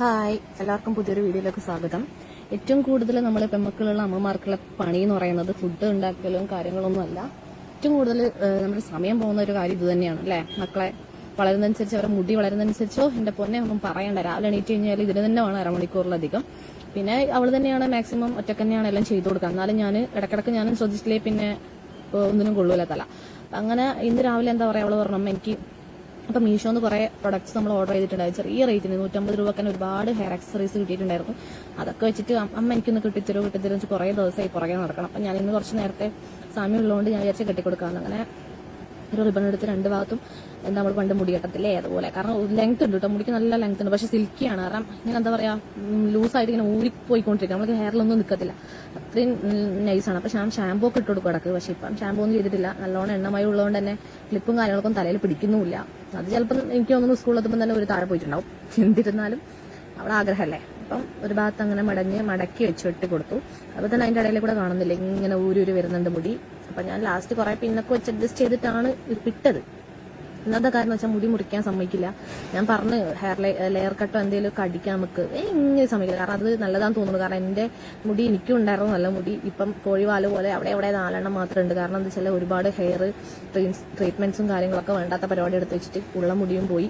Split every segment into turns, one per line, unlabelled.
Hi എല്ലാവർക്കും പുതിയൊരു വീഡിയോയിലേക്ക് സ്വാഗതം. ഏറ്റവും കൂടുതൽ നമ്മൾ പെമ്മക്കളുള്ള അമ്മമാർക്കുള്ള പണി എന്ന് പറയുന്നത് ഫുഡ് ഉണ്ടാക്കലും കാര്യങ്ങളൊന്നും അല്ല. ഏറ്റവും കൂടുതൽ നമ്മുടെ സമയം പോകുന്ന ഒരു കാര്യം ഇത് തന്നെയാണ് അല്ലേ? മക്കളെ വളരുന്നതനുസരിച്ച് അവരുടെ മുടി വളരുന്നതനുസരിച്ചോ എന്റെ പൊന്നെ ഒന്നും പറയണ്ട. രാവിലെ എണീറ്റ് കഴിഞ്ഞാൽ ഇതിന് തന്നെ വേണം അരമണിക്കൂറിലധികം പിന്നെ അവൾ തന്നെയാണ് മാക്സിമം ഒറ്റയ്ക്ക് തന്നെയാണ് എല്ലാം ചെയ്തു കൊടുക്കുക. എന്നാലും ഞാൻ ഇടക്കിടക്ക് ഞാനും ശ്രദ്ധിച്ചില്ലേ പിന്നെ ഒന്നിനും കൊള്ളൂല തല. അങ്ങനെ ഇന്ന് രാവിലെ എന്താ പറയുക അവൾ പറഞ്ഞു "അമ്മ, എനിക്ക് മീഷോ മീഷോന്ന് കുറേ പ്രൊഡക്ട്സ് നമ്മൾ ഓർഡർ ചെയ്തിട്ടുണ്ടായി. ചെറിയ റേറ്റിന് നൂറ്റമ്പത് രൂപക്ക് ഒരുപാട് ഹെയർ ആക്സസറീസ് കിട്ടിയിട്ടുണ്ടായിരുന്നു. അതൊക്കെ വെച്ചിട്ട് അമ്മ എനിക്കൊന്ന് കിട്ടിത്തരോ കിട്ടിത്തരോ കുറെ ദിവസമായി പുറകെ നടക്കണം. അപ്പം ഞാൻ ഇന്ന് കുറച്ച് നേരത്തെ സമയം ഉള്ളതുകൊണ്ട് ഞാൻ വിചാരിച്ച് കെട്ടിക്കൊടുക്കാമെന്ന് അങ്ങനെ ഒരു റിബൺ എടുത്ത് രണ്ട് ഭാഗത്തും നമ്മൾ പണ്ട് മുടി കെട്ടത്തില്ലേ? അതുപോലെ. കാരണം ലെങ്ത് ഉണ്ട് കേട്ടോ മുടിക്ക് നല്ല ലെങ്ത് ഉണ്ട്. പക്ഷെ സിൽക്കിയാണ് കാരണം ഇങ്ങനെ എന്താ പറയാ ലൂസായിട്ട് ഇങ്ങനെ ഊരിപ്പോയിക്കൊണ്ടിരിക്കും. നമുക്ക് ഹെയറിലൊന്നും നിൽക്കത്തില്ല അത്രയും നൈസാണ് അപ്പൊ ഞാൻ ഷാമ്പൂ ഒക്കെ ഇട്ട് കൊടുക്കും ഇടയ്ക്ക് പക്ഷെ ഇപ്പം ഷാമ്പൂ ഒന്നും ചെയ്തിട്ടില്ല. നല്ലോണം എണ്ണമായി ഉള്ളതുകൊണ്ട് തന്നെ ക്ലിപ്പും കാര്യങ്ങളൊക്കെ തലയിൽ പിടിക്കുന്നുമില്ല. അത് ചിലപ്പം എനിക്ക് തോന്നുന്നു സ്കൂളിലെത്തുമ്പോൾ തന്നെ ഒരു താഴെ പോയിട്ടുണ്ടാവും. എന്തിരുന്നാലും അവിടെ ആഗ്രഹമല്ലേ. അപ്പം ഒരു ഭാഗത്ത് അങ്ങനെ മടങ്ങി മടക്കി വെച്ച് വെട്ടി കൊടുത്തു. അപ്പൊ തന്നെ അതിന്റെ ഇടയിൽ കൂടെ കാണുന്നില്ല? ഇങ്ങനെ ഊരി ഊരി വരുന്നുണ്ട് മുടി. അപ്പൊ ഞാൻ ലാസ്റ്റ് കുറെ പിന്നൊക്കെ വെച്ച് അഡ്ജസ്റ്റ് ചെയ്തിട്ടാണ് ഇട്ടത് ഇന്നത്തെ കാരണം വെച്ചാൽ മുടി മുറിക്കാൻ സമ്മതിക്കില്ല. ഞാൻ പറഞ്ഞ് ഹെയർ ലെയർ കട്ടോ എന്തെങ്കിലും ഒക്കെ അടിക്കാൻ നമുക്ക് ഇങ്ങനെ സമ്മതിക്കില്ല. കാരണം അത് നല്ലതാന്ന് തോന്നുന്നു. കാരണം എന്റെ മുടി എനിക്കും ഉണ്ടായിരുന്നു. നല്ല മുടി. ഇപ്പം കോഴിവാൽ പോലെ അവിടെ അവിടെ നാലെണ്ണം മാത്രമേ ഉണ്ട്. കാരണം എന്താ വെച്ചാൽ ഒരുപാട് ഹെയർ ട്രീറ്റ്മെന്റ്സും കാര്യങ്ങളൊക്കെ വേണ്ടാത്ത പരിപാടി എടുത്ത് വെച്ചിട്ട് ഉള്ള മുടിയും പോയി.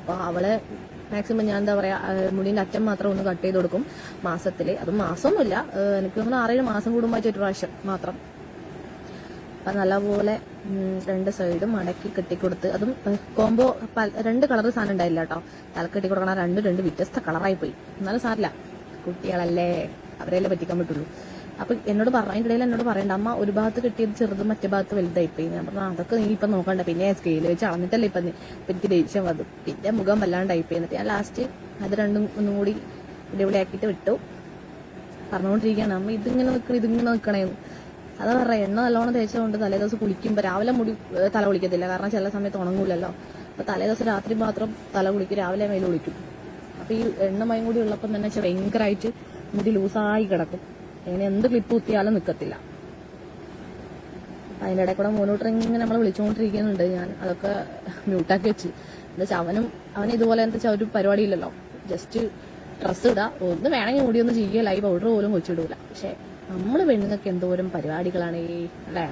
അപ്പൊ അവളെ മാക്സിമം ഞാൻ എന്താ പറയാ മുടിന്റെ അറ്റം മാത്രം ഒന്ന് കട്ട് ചെയ്ത് കൊടുക്കും മാസത്തിൽ. അത് മാസമൊന്നുമില്ല. എനിക്ക് തോന്നുന്നു ആറേഴ് മാസം കൂടുമ്പോൾ ഒരു പ്രാവശ്യം മാത്രം. അപ്പൊ നല്ലപോലെ രണ്ട് സൈഡും മടക്കി കെട്ടിക്കൊടുത്ത് അതും കോംബോ രണ്ട് കളർ സാധനം ഉണ്ടായില്ല കേട്ടോ. തലക്കെട്ടി കൊടുക്കണ രണ്ട് രണ്ട് വ്യത്യസ്ത കളറായി പോയി. എന്നാലും സാറില്ല കുട്ടികളല്ലേ അവരെയല്ലേ പറ്റിക്കാൻ പറ്റുള്ളൂ. അപ്പൊ എന്നോട് പറഞ്ഞു അതിന്റെ ഇടയിൽ എന്നോട് പറയണ്ട അമ്മ ഒരു ഭാഗത്ത് കിട്ടിയത് ചെറുതും മറ്റേ ഭാഗത്ത് വലുതായിപ്പോയി. ഞാൻ പറഞ്ഞു "ആ, അതൊക്കെ നീ ഇപ്പൊ നോക്കണ്ട. പിന്നെ സ്കെയിൽ വെച്ച് അളന്നിട്ടല്ലേ ഇപ്പൊ എനിക്ക് ദേഷ്യം വന്നു. പിന്നെ മുഖം വല്ലാണ്ടായിപ്പോയി. എന്നിട്ട് ഞാൻ ലാസ്റ്റ് അത് രണ്ടും ഒന്നും കൂടി ഇടിപൊളിയാക്കിയിട്ട് വിട്ടു. പറഞ്ഞുകൊണ്ടിരിക്കുകയാണ് അമ്മ ഇതിങ്ങനെ നിൽക്കണം ഇതിങ്ങനെ നിൽക്കണേന്ന് അതാ പറയാം എണ്ണ നല്ലോണം തേച്ചതുകൊണ്ട് തലേ ദിവസം കുളിക്കുമ്പോൾ രാവിലെ മുടി തല കുളിക്കത്തില്ല. കാരണം ചില സമയത്ത് ഉണങ്ങൂലല്ലോ. അപ്പൊ തലേ ദിവസം രാത്രി മാത്രം തല കുളിക്കും രാവിലെ മേലെ കുളിക്കും. അപ്പൊ ഈ എണ്ണ എണ്ണമയം കൂടി ഉള്ളപ്പം തന്നെ ഭയങ്കരമായിട്ട് മുടി ലൂസായി കിടക്കും. അങ്ങനെ എന്ത് ക്ലിപ്പ് കുത്തിയാലും നിൽക്കത്തില്ല അതിന്റെ ഇടയിൽ കൂടെ മുന്നോട്ട് ഇങ്ങനെ നമ്മൾ വിളിച്ചുകൊണ്ടിരിക്കുന്നുണ്ട് ഞാൻ അതൊക്കെ മ്യൂട്ടാക്കി വെച്ച്. എന്താ വെച്ചാൽ അവനും അവൻ ഇതുപോലെ എന്താ വെച്ചാൽ ഒരു പരിപാടിയില്ലല്ലോ. ജസ്റ്റ് ഡ്രസ്സ് ഇടാ. ഒന്ന് വേണമെങ്കിൽ മുടി ഒന്ന് ചെയ്യുക ലൈവ് പൗഡർ പോലും വെച്ചിടൂല പക്ഷെ നമ്മൾ പെണ്ണുങ്ങൾക്ക് എന്തോരം പരിപാടികളാണ് ഈ അല്ലേ?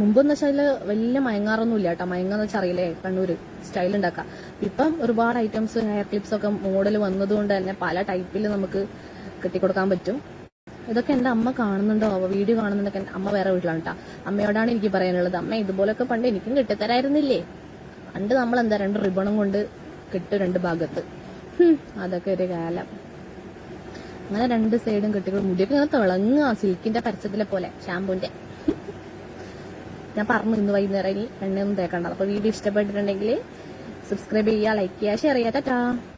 മുമ്പെന്ന് വെച്ചാൽ വലിയ മയങ്ങാറൊന്നും ഇല്ല കേട്ടോ. മയങ്ങാന്ന് വെച്ചാൽ അറിയില്ലേ കണ്ണൂര് സ്റ്റൈൽ ഉണ്ടാക്കാം. ഇപ്പം ഒരുപാട് ഐറ്റംസ് ഹെയർ ക്ലിപ്സ് ഒക്കെ മോഡൽ വന്നതുകൊണ്ട് തന്നെ പല ടൈപ്പിൽ നമുക്ക് കെട്ടിക്കൊടുക്കാൻ പറ്റും. ഇതൊക്കെ എന്റെ അമ്മ കാണുന്നുണ്ടോ? അവ വീഡിയോ കാണുന്നുണ്ടൊക്കെ അമ്മ വേറെ വീട്ടിലാണ് കേട്ടോ. അമ്മയോടാണ് എനിക്ക് പറയാനുള്ളത്. അമ്മ ഇതുപോലൊക്കെ പണ്ട് എനിക്കും കെട്ടിത്തരായിരുന്നില്ലേ? പണ്ട് നമ്മൾ എന്താ രണ്ട് റിബണും കൊണ്ട് കിട്ടും രണ്ട് ഭാഗത്ത്. അതൊക്കെ ഒരു കാലം. അങ്ങനെ രണ്ട് സൈഡും കെട്ടികൾ മുടിയൊക്കെ ഇങ്ങനെ തിളങ്ങുക സിൽക്കിന്റെ പരസ്യത്തിലെ പോലെ ഷാമ്പൂന്റെ ഞാൻ പറഞ്ഞു ഇന്ന് വൈകുന്നേരം ഇനി എണ്ണയൊന്നും തേക്കണ്ട. അപ്പൊ വീഡിയോ ഇഷ്ടപ്പെട്ടിട്ടുണ്ടെങ്കിൽ സബ്സ്ക്രൈബ് ചെയ്യുക ലൈക്ക് ചെയ്യുക ഷെയർ ചെയ്യുക. ടാറ്റാ.